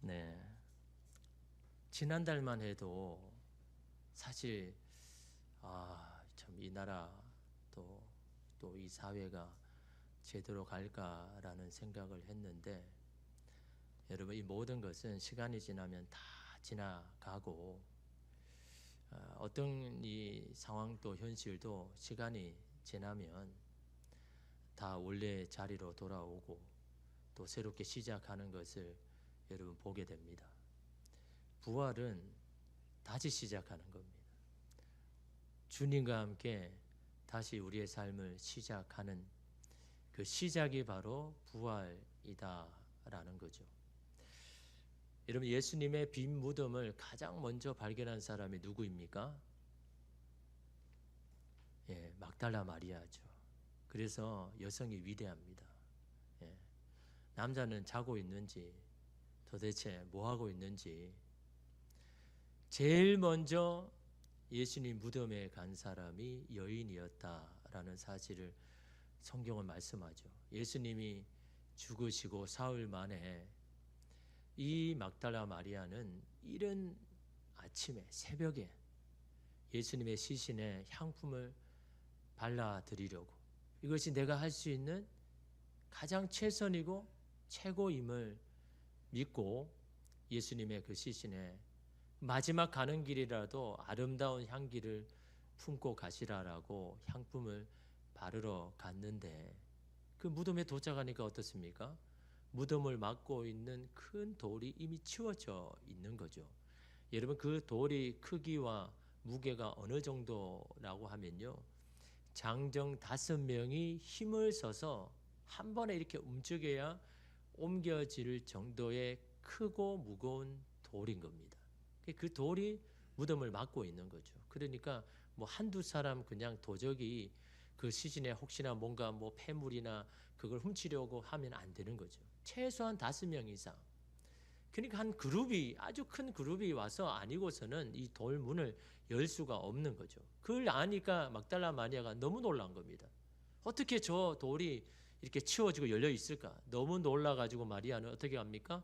네. 지난달만 해도 사실 아, 참 이 나라 또 또 이 사회가 제대로 갈까라는 생각을 했는데 여러분 이 모든 것은 시간이 지나면 다 지나가고 아, 어떤 이 상황도 현실도 시간이 지나면 다 원래 자리로 돌아오고 또 새롭게 시작하는 것을 여러분 보게 됩니다. 부활은 다시 시작하는 겁니다. 주님과 함께 다시 우리의 삶을 시작하는 그 시작이 바로 부활이다라는 거죠. 여러분 예수님의 빈 무덤을 가장 먼저 발견한 사람이 누구입니까? 예, 막달라 마리아죠. 그래서 여성이 위대합니다. 예, 남자는 자고 있는지 도대체 뭐 하고 있는지 제일 먼저 예수님 무덤에 간 사람이 여인이었다라는 사실을 성경은 말씀하죠. 예수님이 죽으시고 사흘 만에 이 막달라 마리아는 이른 아침에 새벽에 예수님의 시신에 향품을 발라 드리려고 이것이 내가 할 수 있는 가장 최선이고 최고임을 믿고 예수님의 그 시신에 마지막 가는 길이라도 아름다운 향기를 품고 가시라라고 향품을 바르러 갔는데 그 무덤에 도착하니까 어떻습니까? 무덤을 막고 있는 큰 돌이 이미 치워져 있는 거죠. 여러분 그 돌이 크기와 무게가 어느 정도라고 하면요. 장정 다섯 명이 힘을 써서 한 번에 이렇게 움직여야 옮겨질 정도의 크고 무거운 돌인 겁니다. 그 돌이 무덤을 막고 있는 거죠. 그러니까 뭐 한두 사람 그냥 도적이 그 시신에 혹시나 뭔가 뭐 폐물이나 그걸 훔치려고 하면 안 되는 거죠. 최소한 다섯 명 이상. 그러니까 한 그룹이 아주 큰 그룹이 와서 아니고서는 이 돌문을 열 수가 없는 거죠. 그걸 아니까 막달라 마리아가 너무 놀란 겁니다. 어떻게 저 돌이 이렇게 치워지고 열려 있을까? 너무 놀라 가지고 마리아는 어떻게 합니까?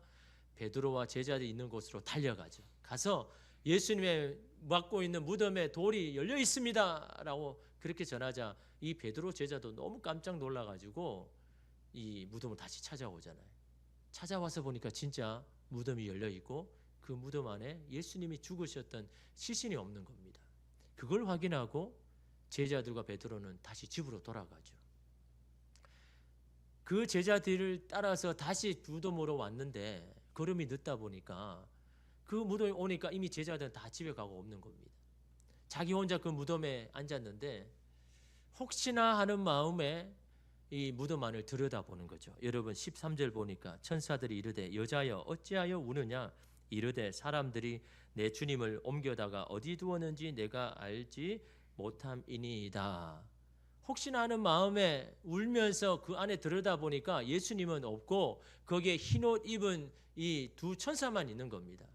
베드로와 제자들이 있는 곳으로 달려가죠. 가서 예수님의 막고 있는 무덤에 돌이 열려 있습니다라고 그렇게 전하자 이 베드로 제자도 너무 깜짝 놀라 가지고 이 무덤을 다시 찾아오잖아요. 찾아와서 보니까 진짜 무덤이 열려 있고 그 무덤 안에 예수님이 죽으셨던 시신이 없는 겁니다. 그걸 확인하고 제자들과 베드로는 다시 집으로 돌아가죠. 그 제자들을 따라서 다시 무덤으로 왔는데 걸음이 늦다 보니까 그 무덤에 오니까 이미 제자들은 다 집에 가고 없는 겁니다. 자기 혼자 그 무덤에 앉았는데 혹시나 하는 마음에 이 무덤 안을 들여다보는 거죠. 여러분 13절 보니까 천사들이 이르되 여자여 어찌하여 우느냐 이르되 사람들이 내 주님을 옮겨다가 어디 두었는지 내가 알지 못함이니이다. 혹시나 하는 마음에 울면서 그 안에 들여다보니까 예수님은 없고 거기에 흰옷 입은 이 두 천사만 있는 겁니다.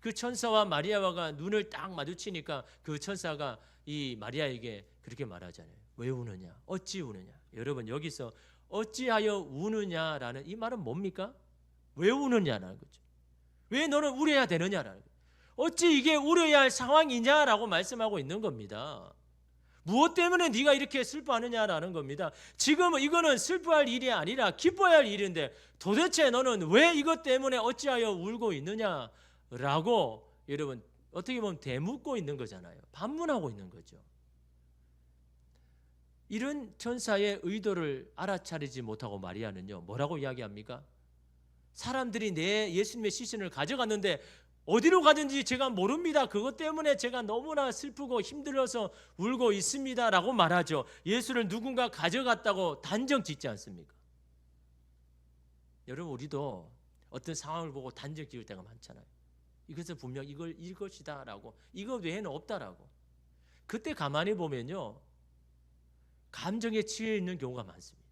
그 천사와 마리아가 눈을 딱 마주치니까 그 천사가 이 마리아에게 그렇게 말하잖아요. 왜 우느냐? 어찌 우느냐? 여러분 여기서 어찌하여 우느냐라는 이 말은 뭡니까? 왜 우느냐라는 거죠. 왜 너는 울어야 되느냐라는 거죠. 어찌 이게 울어야 할 상황이냐라고 말씀하고 있는 겁니다. 무엇 때문에 네가 이렇게 슬퍼하느냐라는 겁니다. 지금 이거는 슬퍼할 일이 아니라 기뻐야 할 일인데 도대체 너는 왜 이것 때문에 어찌하여 울고 있느냐라고 여러분 어떻게 보면 대묻고 있는 거잖아요. 반문하고 있는 거죠. 이런 천사의 의도를 알아차리지 못하고 마리아는요. 뭐라고 이야기합니까? 사람들이 내 예수님의 시신을 가져갔는데 어디로 가든지 제가 모릅니다. 그것 때문에 제가 너무나 슬프고 힘들어서 울고 있습니다 라고 말하죠. 예수를 누군가 가져갔다고 단정 짓지 않습니까? 여러분 우리도 어떤 상황을 보고 단정 지을 때가 많잖아요. 이것은 분명 이걸 이것이다 라고 이거 외에는 없다라고. 그때 가만히 보면요. 감정에 취해 있는 경우가 많습니다.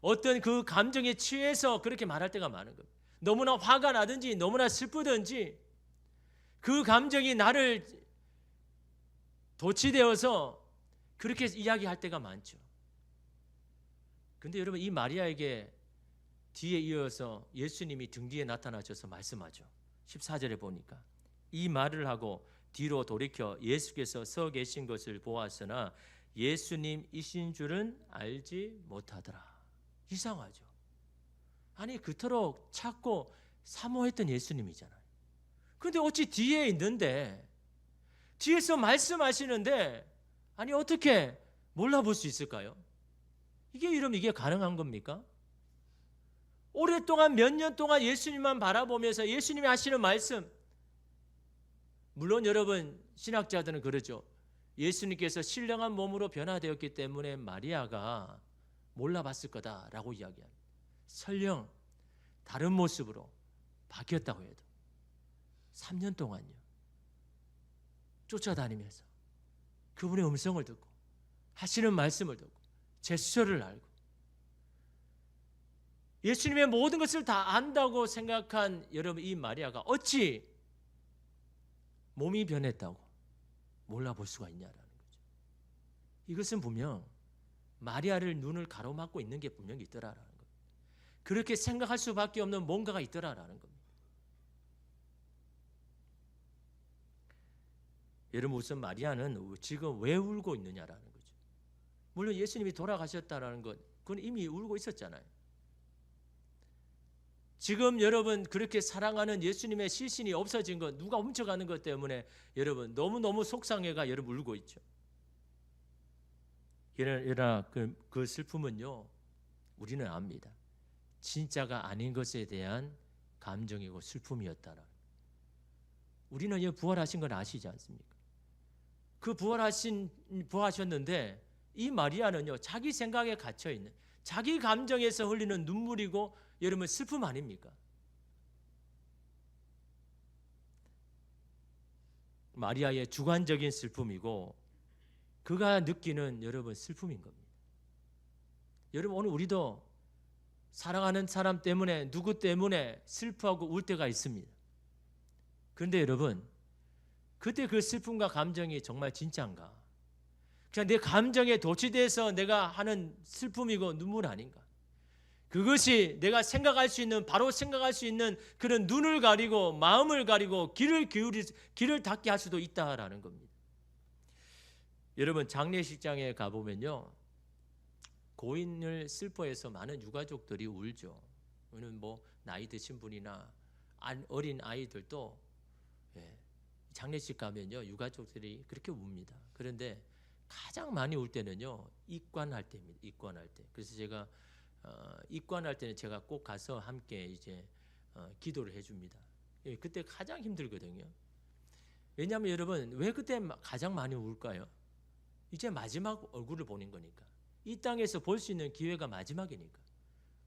어떤 그 감정에 취해서 그렇게 말할 때가 많은 겁니다. 너무나 화가 나든지 너무나 슬프든지 그 감정이 나를 도취되어서 그렇게 이야기할 때가 많죠. 근데 여러분 이 마리아에게 뒤에 이어서 예수님이 등 뒤에 나타나셔서 말씀하죠. 14절에 보니까 이 말을 하고 뒤로 돌이켜 예수께서 서 계신 것을 보았으나 예수님이신 줄은 알지 못하더라. 이상하죠. 아니 그토록 찾고 사모했던 예수님이잖아요. 근데 어찌 뒤에 있는데 뒤에서 말씀하시는데 아니 어떻게 몰라볼 수 있을까요? 이게 이러면 이게 가능한 겁니까? 오랫동안 몇 년 동안 예수님만 바라보면서 예수님이 하시는 말씀 물론 여러분 신학자들은 그러죠. 예수님께서 신령한 몸으로 변화되었기 때문에 마리아가 몰라봤을 거다라고 이야기합니다. 설령 다른 모습으로 바뀌었다고 해도 3년 동안요. 쫓아다니면서 그분의 음성을 듣고 하시는 말씀을 듣고 제스처를 알고 예수님의 모든 것을 다 안다고 생각한 여러분 이 마리아가 어찌 몸이 변했다고 몰라볼 수가 있냐라는 거죠. 이것은 분명 마리아를 눈을 가로막고 있는 게 분명히 있더라라는. 그렇게 생각할 수밖에 없는 뭔가가 있더라라는 겁니다. 여러분 우선 마리아는 지금 왜 울고 있느냐라는 거죠. 물론 예수님이 돌아가셨다라는 것, 그건 이미 울고 있었잖아요. 지금 여러분 그렇게 사랑하는 예수님의 시신이 없어진 것, 누가 훔쳐가는 것 때문에 여러분 너무너무 속상해가 여러분 울고 있죠. 그러나 그, 그 슬픔은요, 우리는 압니다. 진짜가 아닌 것에 대한 감정이고 슬픔이었다라. 우리는 이 부활하신 걸 아시지 않습니까? 그 부활하신 부하셨는데 이 마리아는요 자기 생각에 갇혀 있는 자기 감정에서 흘리는 눈물이고 여러분 슬픔 아닙니까? 마리아의 주관적인 슬픔이고 그가 느끼는 여러분 슬픔인 겁니다. 여러분 오늘 우리도 사랑하는 사람 때문에 누구 때문에 슬퍼하고 울 때가 있습니다. 그런데 여러분 그때 그 슬픔과 감정이 정말 진짜인가? 그냥 내 감정에 도취돼서 내가 하는 슬픔이고 눈물 아닌가? 그것이 내가 생각할 수 있는 바로 생각할 수 있는 그런 눈을 가리고 마음을 가리고 귀를 기울이 귀를 닫게 할 수도 있다라는 겁니다. 여러분 장례식장에 가 보면요. 고인을 슬퍼해서 많은 유가족들이 울죠. 오늘 뭐 나이 드신 분이나 어린 아이들도 예, 장례식 가면요 유가족들이 그렇게 웁니다. 그런데 가장 많이 울 때는요 입관할 때입니다. 입관할 때. 그래서 제가 어, 입관할 때는 제가 꼭 가서 함께 이제 어, 기도를 해줍니다. 예, 그때 가장 힘들거든요. 왜냐하면 여러분 왜 그때 가장 많이 울까요? 이제 마지막 얼굴을 보는 거니까. 이 땅에서 볼 수 있는 기회가 마지막이니까.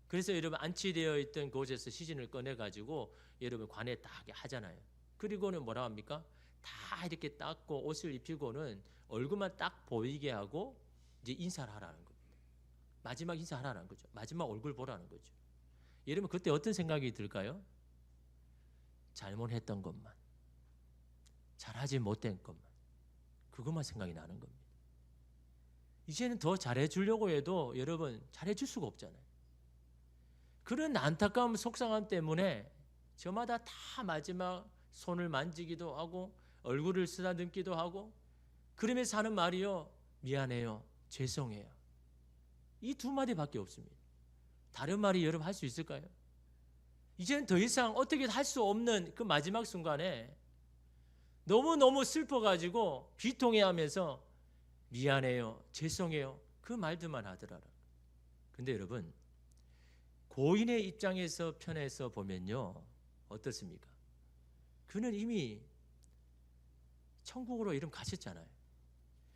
그래서 여러분 안치되어 있던 곳에서 시신을 꺼내 가지고 여러분 관에 딱 하잖아요. 그리고는 뭐라 합니까? 다 이렇게 닦고 옷을 입히고는 얼굴만 딱 보이게 하고 이제 인사를 하라는 겁니다. 마지막 인사하라는 거죠. 마지막 얼굴 보라는 거죠. 여러분 그때 어떤 생각이 들까요? 잘못했던 것만, 잘하지 못된 것만, 그것만 생각이 나는 겁니다. 이제는 더 잘해주려고 해도 여러분 잘해줄 수가 없잖아요. 그런 안타까움, 속상함 때문에 저마다 다 마지막 손을 만지기도 하고 얼굴을 쓰다듬기도 하고 그러면서 하는 말이요. 미안해요. 죄송해요. 이 두 마디밖에 없습니다. 다른 말이 여러분 할 수 있을까요? 이제는 더 이상 어떻게 할 수 없는 그 마지막 순간에 너무너무 슬퍼가지고 비통해 하면서 미안해요. 죄송해요. 그 말들만 하더라라. 근데 여러분, 고인의 입장에서 편에서 보면요. 어떻습니까? 그는 이미 천국으로 이름 가셨잖아요.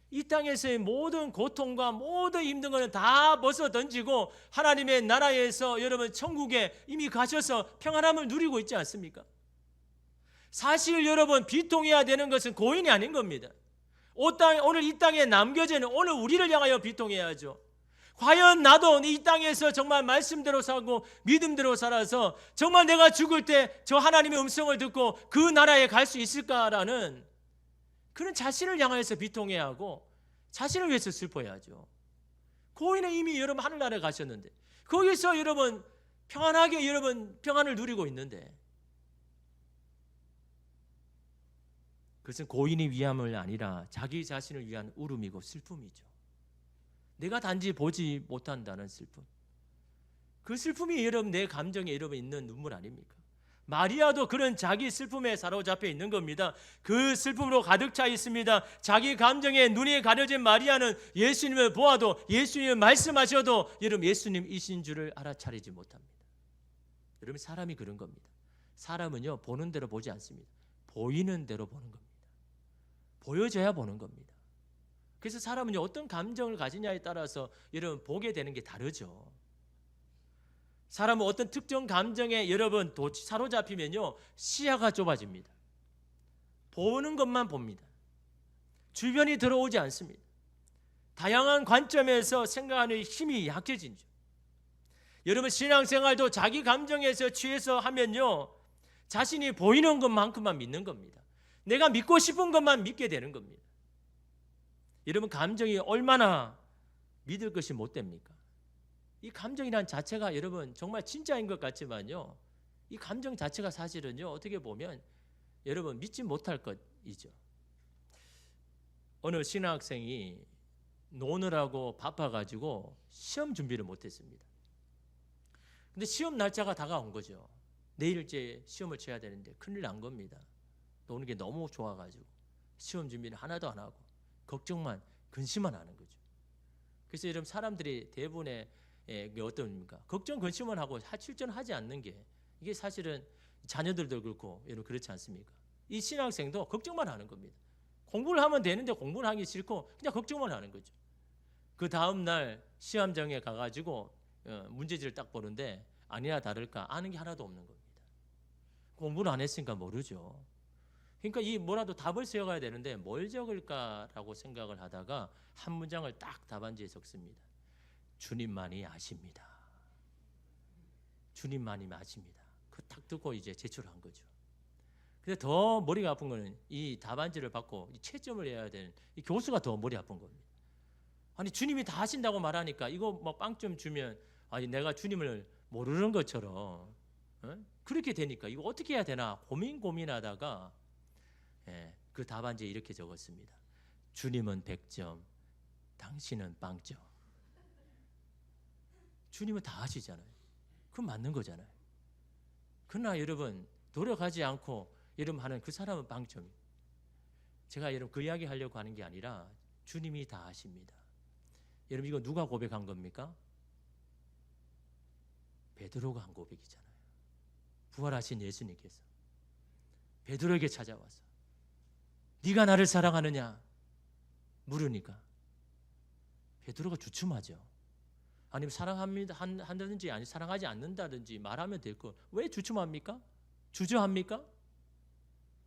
이 땅에서의 모든 고통과 모든 힘든 것은 다 벗어 던지고 하나님의 나라에서 여러분 천국에 이미 가셔서 평안함을 누리고 있지 않습니까? 사실 여러분 비통해야 되는 것은 고인이 아닌 겁니다. 오늘 이 땅에 남겨지는 오늘 우리를 향하여 비통해야죠. 과연 나도 이 땅에서 정말 말씀대로 살고 믿음대로 살아서 정말 내가 죽을 때 저 하나님의 음성을 듣고 그 나라에 갈 수 있을까라는 그런 자신을 향하여서 비통해야 하고 자신을 위해서 슬퍼해야죠. 고인은 이미 여러분 하늘나라에 가셨는데 거기서 여러분 평안하게 여러분 평안을 누리고 있는데 그것은 고인이 위함을 아니라 자기 자신을 위한 울음이고 슬픔이죠. 내가 단지 보지 못한다는 슬픔. 그 슬픔이 여러분 내 감정에 여러분 있는 눈물 아닙니까? 마리아도 그런 자기 슬픔에 사로잡혀 있는 겁니다. 그 슬픔으로 가득 차 있습니다. 자기 감정에 눈이 가려진 마리아는 예수님을 보아도 예수님을 말씀하셔도 여러분 예수님이신 줄을 알아차리지 못합니다. 여러분 사람이 그런 겁니다. 사람은요 보는 대로 보지 않습니다. 보이는 대로 보는 겁니다. 보여져야 보는 겁니다. 그래서 사람은요 어떤 감정을 가지냐에 따라서 여러분 보게 되는 게 다르죠. 사람은 어떤 특정 감정에 여러분 도 사로잡히면요 시야가 좁아집니다. 보는 것만 봅니다. 주변이 들어오지 않습니다. 다양한 관점에서 생각하는 힘이 약해진죠. 여러분 신앙생활도 자기 감정에서 취해서 하면요 자신이 보이는 것만큼만 믿는 겁니다. 내가 믿고 싶은 것만 믿게 되는 겁니다. 여러분 감정이 얼마나 믿을 것이 못 됩니까? 이 감정이란 자체가 여러분 정말 진짜인 것 같지만요. 이 감정 자체가 사실은요. 어떻게 보면 여러분 믿지 못할 것이죠. 어느 신학생이 노느라고 바빠가지고 시험 준비를 못했습니다. 근데 시험 날짜가 다가온 거죠. 내일째 시험을 쳐야 되는데 큰일 난 겁니다. 노는 게 너무 좋아가지고 시험 준비는 하나도 안 하고 걱정만 근심만 하는 거죠. 그래서 여러분 사람들이 대부분의 예, 어떻습니까? 걱정 근심만 하고 실전하지 않는 게 이게 사실은 자녀들도 그렇고 여러분 그렇지 않습니까? 이 신학생도 걱정만 하는 겁니다. 공부를 하면 되는데 공부를 하기 싫고 그냥 걱정만 하는 거죠. 그 다음 날 시험장에 가가지고 어, 문제지를 딱 보는데 아니나 다를까 아는 게 하나도 없는 겁니다. 공부를 안 했으니까 모르죠. 그러니까 이 뭐라도 답을 세워가야 되는데 뭘 적을까라고 생각을 하다가 한 문장을 딱 답안지에 적습니다. 주님만이 아십니다. 주님만이 아십니다. 그 딱 듣고 이제 제출한 거죠. 근데 더 머리가 아픈 거는 이 답안지를 받고 이 채점을 해야 되는 이 교수가 더 머리 아픈 겁니다. 아니 주님이 다 하신다고 말하니까 이거 뭐 빵점 주면 아니 내가 주님을 모르는 것처럼 어? 그렇게 되니까 이거 어떻게 해야 되나 고민 고민하다가 예, 그 답안지에 이렇게 적었습니다. 주님은 100점, 당신은 빵점. 주님은 다 하시잖아요. 그건 맞는 거잖아요. 그러나 여러분 노력하지 않고 여러분 하는 그 사람은 빵점이. 제가 여러분 그 이야기 하려고 하는 게 아니라 주님이 다 하십니다. 여러분 이거 누가 고백한 겁니까? 베드로가 한 고백이잖아요. 부활하신 예수님께서 베드로에게 찾아와서 네가 나를 사랑하느냐 물으니까 베드로가 주춤하죠. 아니면 사랑합니다 한- 한다든지 아니 사랑하지 않는다든지 말하면 될 거. 왜 주춤합니까? 주저합니까?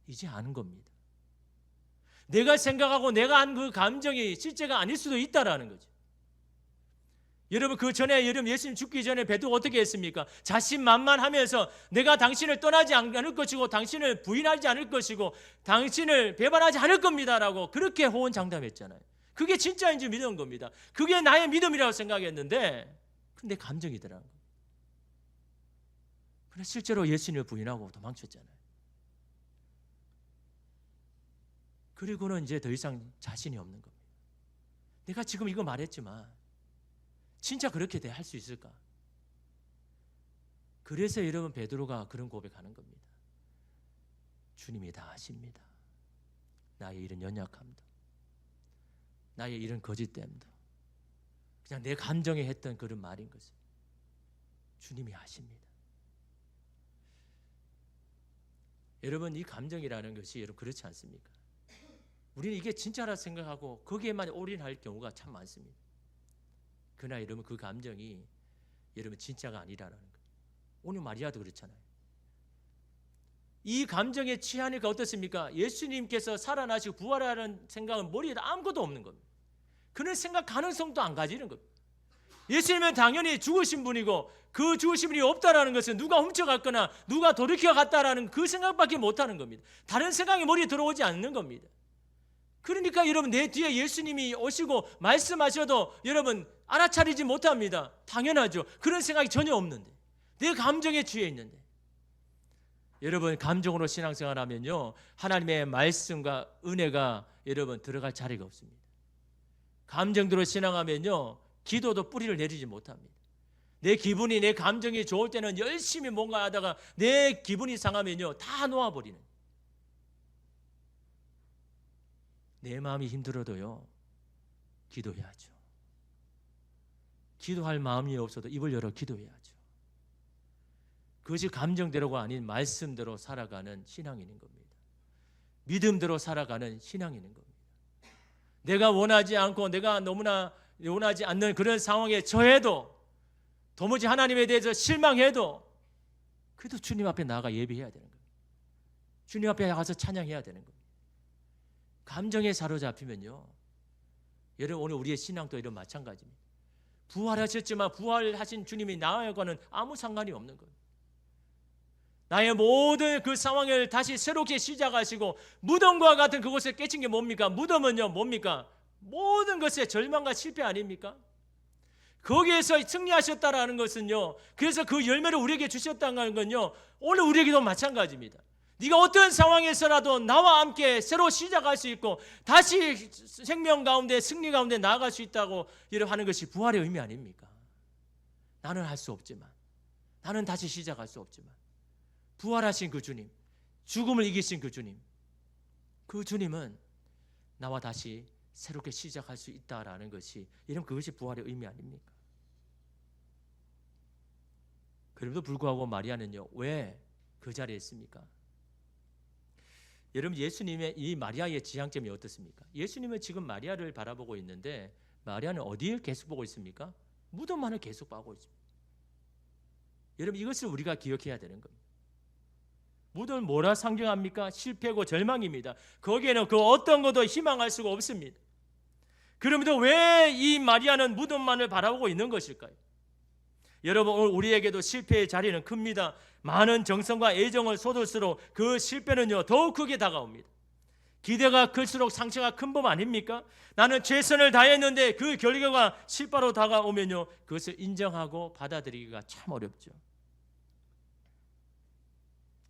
이제 아는 겁니다. 내가 생각하고 내가 한 그 감정이 실제가 아닐 수도 있다라는 거죠. 여러분 그 전에 여러분 예수님 죽기 전에 베드로 어떻게 했습니까? 자신만만하면서 내가 당신을 떠나지 않을 것이고 당신을 부인하지 않을 것이고 당신을 배반하지 않을 겁니다라고 그렇게 호언장담했잖아요. 그게 진짜인지 믿은 겁니다. 그게 나의 믿음이라고 생각했는데 근데 거예요. 그래 실제로 예수님을 부인하고 도망쳤잖아요. 그리고는 이제 더 이상 자신이 없는 겁니다. 내가 지금 이거 말했지만 진짜 그렇게 돼할수 있을까? 그래서 여러분 베드로가 그런 고백하는 겁니다. 주님이 다 아십니다. 나의 이런 연약함도, 나의 이런 거짓됨도, 그냥 내 감정에 했던 그런 말인 것을 주님이 아십니다. 여러분 이 감정이라는 것이 여러분 그렇지 않습니까? 우리는 이게 진짜라 생각하고 거기에만 올인할 경우가 참 많습니다. 그러나 여러분 그 감정이 여러분 진짜가 아니라는 거예요. 오늘 마리아도 그렇잖아요. 이 감정에 취하니까 어떻습니까? 예수님께서 살아나시고 부활하는 생각은 머리에 아무것도 없는 겁니다. 그런 생각 가능성도 안 가지는 겁니다. 예수님은 당연히 죽으신 분이고 그 죽으신 분이 없다라는 것은 누가 훔쳐갔거나 누가 돌이켜 갔다라는 그 생각밖에 못 하는 겁니다. 다른 생각이 머리에 들어오지 않는 겁니다. 그러니까 여러분 내 뒤에 예수님이 오시고 말씀하셔도 여러분 알아차리지 못합니다. 당연하죠. 그런 생각이 전혀 없는데 내 감정에 취해 있는데. 여러분 감정으로 신앙생활하면요 하나님의 말씀과 은혜가 여러분 들어갈 자리가 없습니다. 감정대로 신앙하면요 기도도 뿌리를 내리지 못합니다. 내 기분이 내 감정이 좋을 때는 열심히 뭔가 하다가 내 기분이 상하면요 다 놓아버리는. 내 마음이 힘들어도요 기도해야죠. 기도할 마음이 없어도 입을 열어 기도해야죠. 그것이 감정대로가 아닌 말씀대로 살아가는 신앙인인 겁니다. 믿음대로 살아가는 신앙인인 겁니다. 내가 원하지 않고 내가 너무나 원하지 않는 그런 상황에 처해도 도무지 하나님에 대해서 실망해도 그래도 주님 앞에 나가 예배해야 되는 거예요. 주님 앞에 가서 찬양해야 되는 거예요. 감정에 사로잡히면요. 여러분 오늘 우리의 신앙도 이런 마찬가지입니다. 부활하셨지만 부활하신 주님이 나와과는 아무 상관이 없는 거예요. 나의 모든 그 상황을 다시 새롭게 시작하시고 무덤과 같은 그곳에 깨친 게 뭡니까? 무덤은요 뭡니까? 모든 것의 절망과 실패 아닙니까? 거기에서 승리하셨다라는 것은요. 그래서 그 열매를 우리에게 주셨다는 건요. 오늘 우리에게도 마찬가지입니다. 네가 어떤 상황에서라도 나와 함께 새로 시작할 수 있고 다시 생명 가운데 승리 가운데 나아갈 수 있다고 이렇게 하는 것이 부활의 의미 아닙니까? 나는 할 수 없지만 나는 다시 시작할 수 없지만 부활하신 그 주님, 죽음을 이기신 그 주님, 그 주님은 나와 다시 새롭게 시작할 수 있다라는 것이 이런 그것이 부활의 의미 아닙니까? 그럼에도 불구하고 마리아는요 왜 그 자리에 있습니까? 여러분 예수님의 이 마리아의 지향점이 어떻습니까? 예수님은 지금 마리아를 바라보고 있는데 마리아는 어디를 계속 보고 있습니까? 무덤만을 계속 보고 있습니다. 여러분 이것을 우리가 기억해야 되는 겁니다. 무덤을 뭐라 상징합니까? 실패고 절망입니다. 거기에는 그 어떤 것도 희망할 수가 없습니다. 그럼에도 왜 이 마리아는 무덤만을 바라보고 있는 것일까요? 여러분 우리에게도 실패의 자리는 큽니다. 많은 정성과 애정을 쏟을수록 그 실패는요 더욱 크게 다가옵니다. 기대가 클수록 상처가 큰 법 아닙니까? 나는 최선을 다했는데 그 결과가 실패로 다가오면요 그것을 인정하고 받아들이기가 참 어렵죠.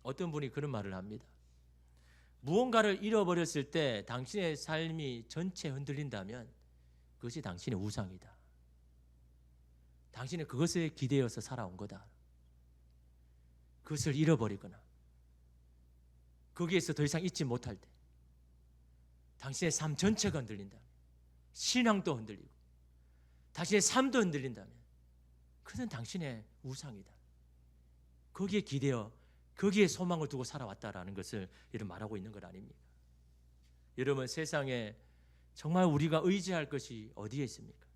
어떤 분이 그런 말을 합니다. 무언가를 잃어버렸을 때 당신의 삶이 전체 흔들린다면 그것이 당신의 우상이다. 당신은 그것에 기대어서 살아온 거다. 그것을 잃어버리거나 거기에서 더 이상 잊지 못할 때 당신의 삶 전체가 흔들린다. 신앙도 흔들리고 당신의 삶도 흔들린다면 그는 당신의 우상이다. 거기에 기대어 거기에 소망을 두고 살아왔다라는 것을 이런 말하고 있는 것 아닙니까? 여러분 세상에 정말 우리가 의지할 것이 어디에 있습니까?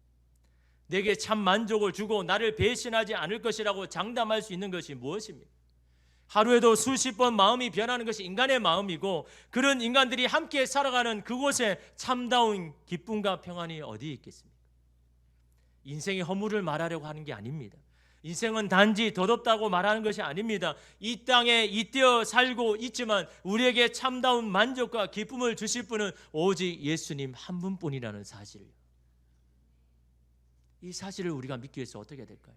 내게 참 만족을 주고 나를 배신하지 않을 것이라고 장담할 수 있는 것이 무엇입니까? 하루에도 수십 번 마음이 변하는 것이 인간의 마음이고 그런 인간들이 함께 살아가는 그곳에 참다운 기쁨과 평안이 어디에 있겠습니까? 인생의 허물을 말하려고 하는 게 아닙니다. 인생은 단지 더덥다고 말하는 것이 아닙니다. 이 땅에 잇대어 살고 있지만 우리에게 참다운 만족과 기쁨을 주실 분은 오직 예수님 한 분뿐이라는 사실을 이 사실을 우리가 믿기 위해서 어떻게 해야 될까요?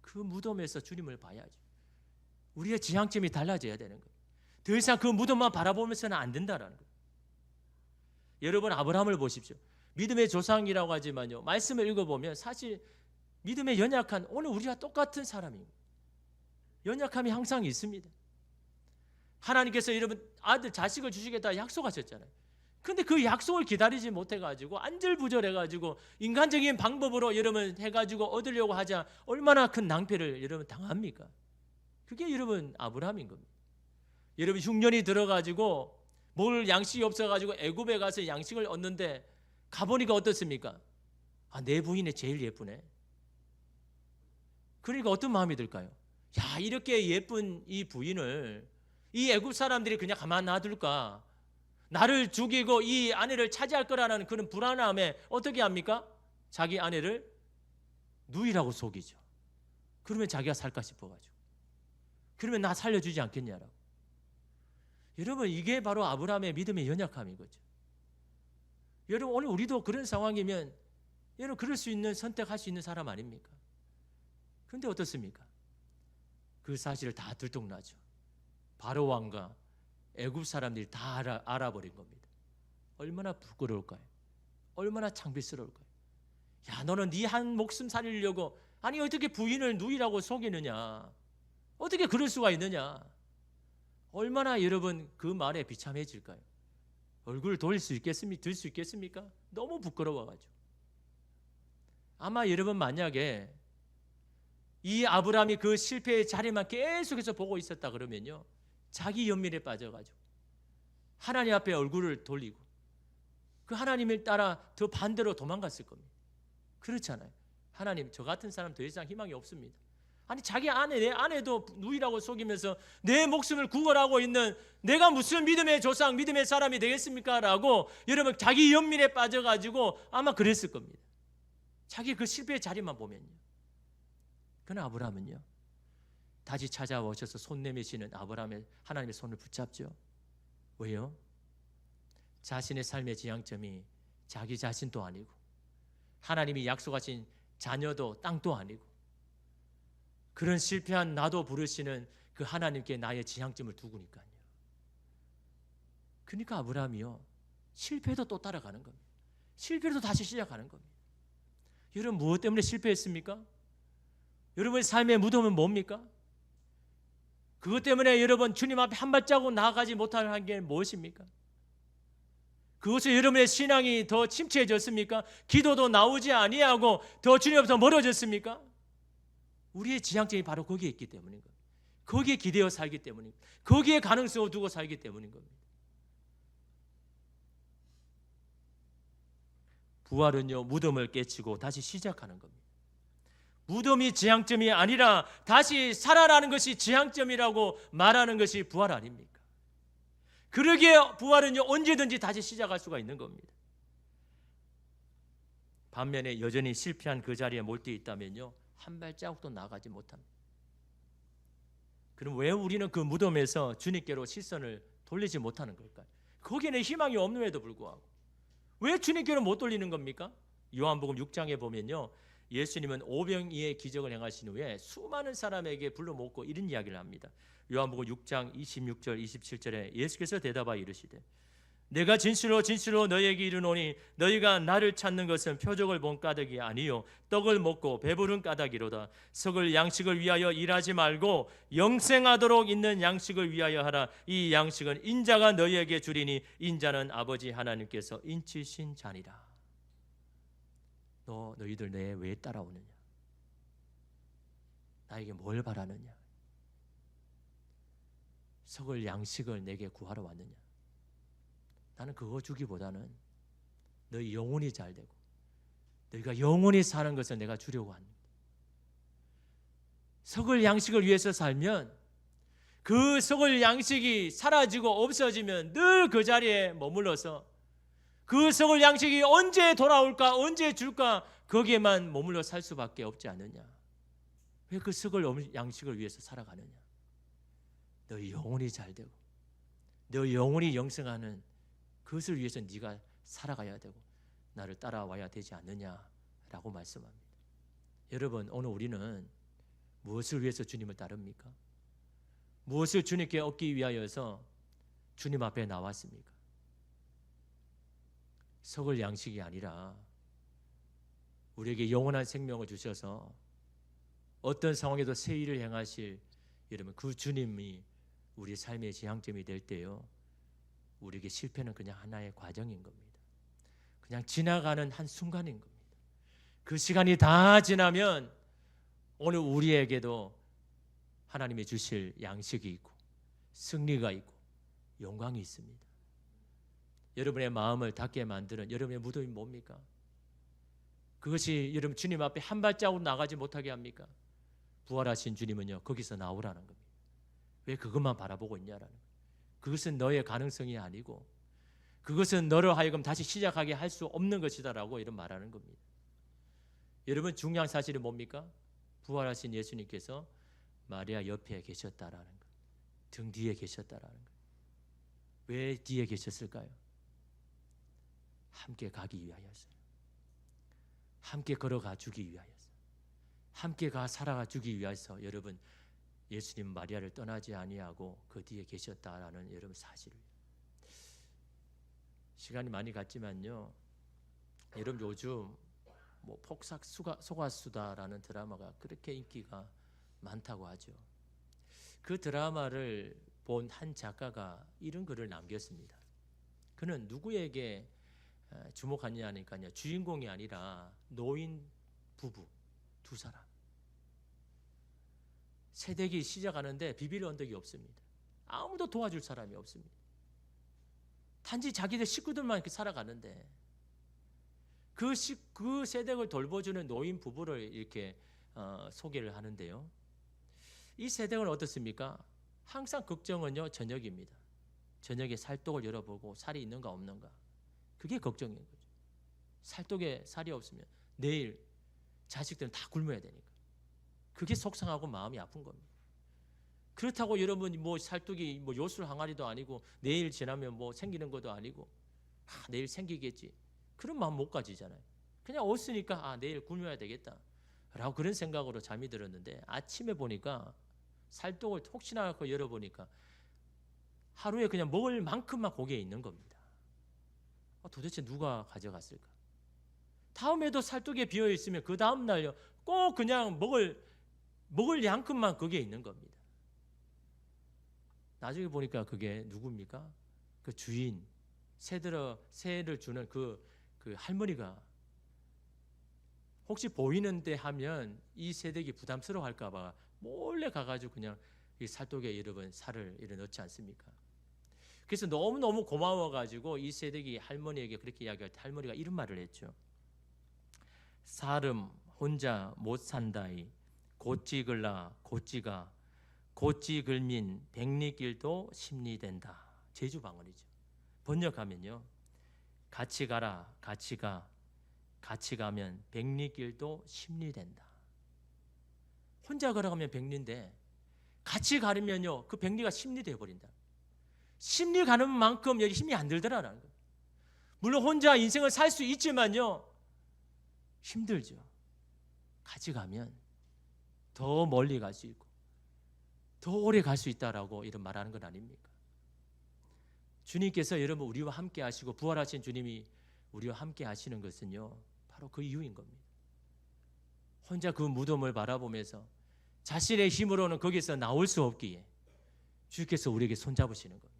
그 무덤에서 주님을 봐야죠. 우리의 지향점이 달라져야 되는 거예요. 더 이상 그 무덤만 바라보면서는 안 된다라는 거예요. 여러분 아브라함을 보십시오. 믿음의 조상이라고 하지만요. 말씀을 읽어보면 사실 믿음의 연약한 오늘 우리와 똑같은 사람입니다. 연약함이 항상 있습니다. 하나님께서 여러분 아들 자식을 주시겠다 약속하셨잖아요. 근데 그 약속을 기다리지 못해가지고 안절부절해가지고 인간적인 방법으로 여러분 해가지고 얻으려고 하자 얼마나 큰 낭패를 여러분 당합니까? 그게 여러분 아브라함인 겁니다. 여러분 흉년이 들어가지고 뭘 양식이 없어가지고 애굽에 가서 양식을 얻는데 가보니까 어떻습니까? 아, 내 부인이 제일 예쁘네. 그러니까 어떤 마음이 들까요? 야 이렇게 예쁜 이 부인을 이 애굽 사람들이 그냥 가만 놔둘까? 나를 죽이고 이 아내를 차지할 거라는 그런 불안함에 어떻게 합니까? 자기 아내를 누이라고 속이죠. 그러면 자기가 살까 싶어가지고. 그러면 나 살려주지 않겠냐라고. 여러분 이게 바로 아브라함의 믿음의 연약함인 거죠. 여러분 오늘 우리도 그런 상황이면 여러분 그럴 수 있는 선택할 수 있는 사람 아닙니까? 그런데 어떻습니까? 그 사실을 다 들통나죠. 바로 왕과 애굽 사람들이 다 알아, 알아버린 겁니다. 얼마나 부끄러울까요? 얼마나 창피스러울까요? 야, 너는 네 한 목숨 살리려고 아니 어떻게 부인을 누이라고 속이느냐? 어떻게 그럴 수가 있느냐? 얼마나 여러분 그 말에 비참해질까요? 얼굴 돌릴 수 있겠습니까? 들 수 있겠습니까? 너무 부끄러워가지고. 아마 여러분 만약에 이 아브라함이 그 실패의 자리만 계속해서 보고 있었다 그러면요. 자기 연민에 빠져가지고 하나님 앞에 얼굴을 돌리고 그 하나님을 따라 더 반대로 도망갔을 겁니다. 그렇잖아요. 하나님 저 같은 사람 더 이상 희망이 없습니다. 아니 자기 아내 내 아내도 누이라고 속이면서 내 목숨을 구걸하고 있는 내가 무슨 믿음의 조상 믿음의 사람이 되겠습니까라고 여러분 자기 연민에 빠져가지고 아마 그랬을 겁니다. 자기 그 실패의 자리만 보면요. 그러나 아브라함은요. 다시 찾아오셔서 손 내미시는 아브라함의 하나님의 손을 붙잡죠. 왜요? 자신의 삶의 지향점이 자기 자신도 아니고 하나님이 약속하신 자녀도 땅도 아니고 그런 실패한 나도 부르시는 그 하나님께 나의 지향점을 두고니까요. 그러니까 아브라함이요. 실패도 또 따라가는 겁니다. 실패도 다시 시작하는 겁니다. 여러분 무엇 때문에 실패했습니까? 여러분의 삶의 무덤은 뭡니까? 그것 때문에 여러분 주님 앞에 한 발자국 나아가지 못하는 게 무엇입니까? 그것을 여러분의 신앙이 더 침체해졌습니까? 기도도 나오지 아니하고 더 주님으로부터 멀어졌습니까? 우리의 지향점이 바로 거기에 있기 때문인 겁니다. 거기에 기대어 살기 때문입니다. 거기에 가능성을 두고 살기 때문인 겁니다. 부활은요 무덤을 깨치고 다시 시작하는 겁니다. 무덤이 지향점이 아니라 다시 살아나는 것이 지향점이라고 말하는 것이 부활 아닙니까? 그러기에 부활은요 언제든지 다시 시작할 수가 있는 겁니다. 반면에 여전히 실패한 그 자리에 몰두해 있다면요 한 발자국도 나가지 못합니다. 그럼 왜 우리는 그 무덤에서 주님께로 시선을 돌리지 못하는 걸까요? 거기에는 희망이 없는에도 불구하고 왜 주님께로 못 돌리는 겁니까? 요한복음 6장에 보면요 예수님은 오병이의 기적을 행하신 후에 수많은 사람에게 불러 모으고 이런 이야기를 합니다. 요한복음 6장 26절 27절에 예수께서 대답하여 이르시되 내가 진실로 진실로 너희에게 이르노니 너희가 나를 찾는 것은 표적을 본 까닭이 아니요 떡을 먹고 배부른 까닭이로다. 썩을 양식을 위하여 일하지 말고 영생하도록 있는 양식을 위하여 하라. 이 양식은 인자가 너희에게 주리니 인자는 아버지 하나님께서 인치신 자니라 너 너희들 내 왜 따라오느냐? 나에게 뭘 바라느냐? 석을 양식을 내게 구하러 왔느냐? 나는 그거 주기보다는 너희 영혼이 잘 되고 너희가 영혼이 사는 것을 내가 주려고 합니다. 석을 양식을 위해서 살면 그 석을 양식이 사라지고 없어지면 늘 그 자리에 머물러서 그 석을 양식이 언제 돌아올까 언제 줄까 거기에만 머물러 살 수밖에 없지 않느냐 왜그 석을 양식을 위해서 살아가느냐 너 영혼이 잘 되고 너 영혼이 영생하는 그것을 위해서 네가 살아가야 되고 나를 따라와야 되지 않느냐라고 말씀합니다 여러분 오늘 우리는 무엇을 위해서 주님을 따릅니까? 무엇을 주님께 얻기 위하여서 주님 앞에 나왔습니까? 석을 양식이 아니라 우리에게 영원한 생명을 주셔서 어떤 상황에도 새 일을 행하실 여러분 그 주님이 우리 삶의 지향점이 될 때요 우리에게 실패는 그냥 하나의 과정인 겁니다. 그냥 지나가는 한 순간인 겁니다. 그 시간이 다 지나면 오늘 우리에게도 하나님이 주실 양식이 있고 승리가 있고 영광이 있습니다. 여러분의 마음을 닫게 만드는 여러분의 무덤이 뭡니까? 그것이 여러분 주님 앞에 한 발자국 나가지 못하게 합니까? 부활하신 주님은요 거기서 나오라는 겁니다. 왜 그것만 바라보고 있냐라는. 그것은 너의 가능성이 아니고 그것은 너를 하여금 다시 시작하게 할 수 없는 것이다라고 이런 말하는 겁니다. 여러분 중요한 사실이 뭡니까? 부활하신 예수님께서 마리아 옆에 계셨다라는 것, 등 뒤에 계셨다라는 것. 왜 뒤에 계셨을까요? 함께 가기 위하여서요. 함께 걸어가 주기 위하여서. 함께 가 살아가 주기 위해서 여러분 예수님 마리아를 떠나지 아니하고 그 뒤에 계셨다라는 여러분 사실을 시간이 많이 갔지만요. 여러분 요즘 뭐 폭삭 수가, 소가수다라는 드라마가 그렇게 인기가 많다고 하죠. 그 드라마를 본 한 작가가 이런 글을 남겼습니다. 그는 누구에게 어, 주목하냐니까요. 주인공이 아니라 노인 부부 두 사람. 세대기 시작하는데 비빌 언덕이 없습니다. 아무도 도와줄 사람이 없습니다. 단지 자기들 식구들만 이렇게 살아가는데 그, 시, 그 세대를 돌보주는 노인 부부를 이렇게 어, 소개를 하는데요. 이 세대는 어떻습니까? 항상 걱정은요 저녁입니다. 저녁에 살독을 열어보고 살이 있는가 없는가 그게 걱정인 거죠. 살독에 살이 없으면 내일 자식들은 다 굶어야 되니까 그게 속상하고 마음이 아픈 겁니다. 그렇다고 여러분 뭐 살뚝이 뭐 요술 항아리도 아니고 내일 지나면 뭐 생기는 것도 아니고 아, 내일 생기겠지 그런 마음 못 가지잖아요. 그냥 없으니까 아 내일 굶어야 되겠다라고 그런 생각으로 잠이 들었는데 아침에 보니까 살독을 혹시나 그 열어보니까 하루에 그냥 먹을 만큼만 거기에 있는 겁니다. 아, 도대체 누가 가져갔을까? 다음에도 살독에 비어 있으면 그 다음 날요 꼭 그냥 먹을 먹을 양큼만 거기에 있는 겁니다. 나중에 보니까 그게 누굽니까? 그 주인 새들어 새를 주는 그, 그 할머니가 혹시 보이는데 하면 이 새댁이 부담스러워할까봐 몰래 가가지고 그냥 이 살독에 여러분 살을 이래 넣지 않습니까? 그래서 너무 너무 고마워가지고 이 새댁이 할머니에게 그렇게 이야기할 때 할머니가 이런 말을 했죠. 사름 혼자 못 산다이 곧지 글라 곧지가 곧지 글민 백리길도 심리된다. 제주 방언이죠. 번역하면요. 같이 가라 같이 가 같이 가면 백리길도 심리된다. 혼자 걸어가면 백리인데 같이 가려면요 그 백리가 심리돼 버린다. 심리 가는 만큼 여기 힘이 안 들더라는 거예요. 물론 혼자 인생을 살 수 있지만요 힘들죠. 같이 가면 더 멀리 갈 수 있고 더 오래 갈 수 있다라고 이런 말하는 건 아닙니까? 주님께서 여러분 우리와 함께 하시고 부활하신 주님이 우리와 함께 하시는 것은요 바로 그 이유인 겁니다. 혼자 그 무덤을 바라보면서 자신의 힘으로는 거기서 나올 수 없기에 주께서 우리에게 손잡으시는 겁니다.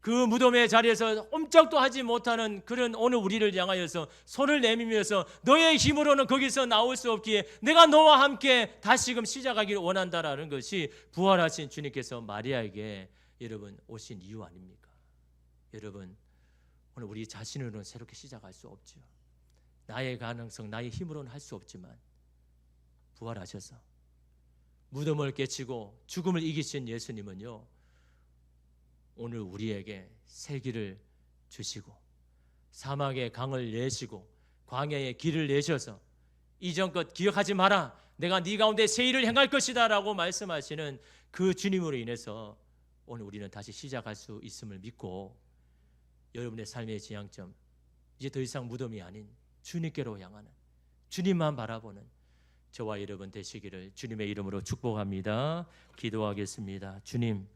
그 무덤의 자리에서 꼼짝도 하지 못하는 그런 오늘 우리를 향하여서 손을 내밀면서 너의 힘으로는 거기서 나올 수 없기에 내가 너와 함께 다시금 시작하기를 원한다라는 것이 부활하신 주님께서 마리아에게 여러분 오신 이유 아닙니까? 여러분 오늘 우리 자신으로는 새롭게 시작할 수 없죠. 나의 가능성, 나의 힘으로는 할 수 없지만 부활하셔서 무덤을 깨치고 죽음을 이기신 예수님은요. 오늘 우리에게 새 길을 주시고 사막의 강을 내시고 광야의 길을 내셔서 이전것 기억하지 마라. 내가 네 가운데 새 일을 행할 것이다라고 말씀하시는 그 주님으로 인해서 오늘 우리는 다시 시작할 수 있음을 믿고 여러분의 삶의 지향점 이제 더 이상 무덤이 아닌 주님께로 향하는 주님만 바라보는 저와 여러분 되시기를 주님의 이름으로 축복합니다. 기도하겠습니다. 주님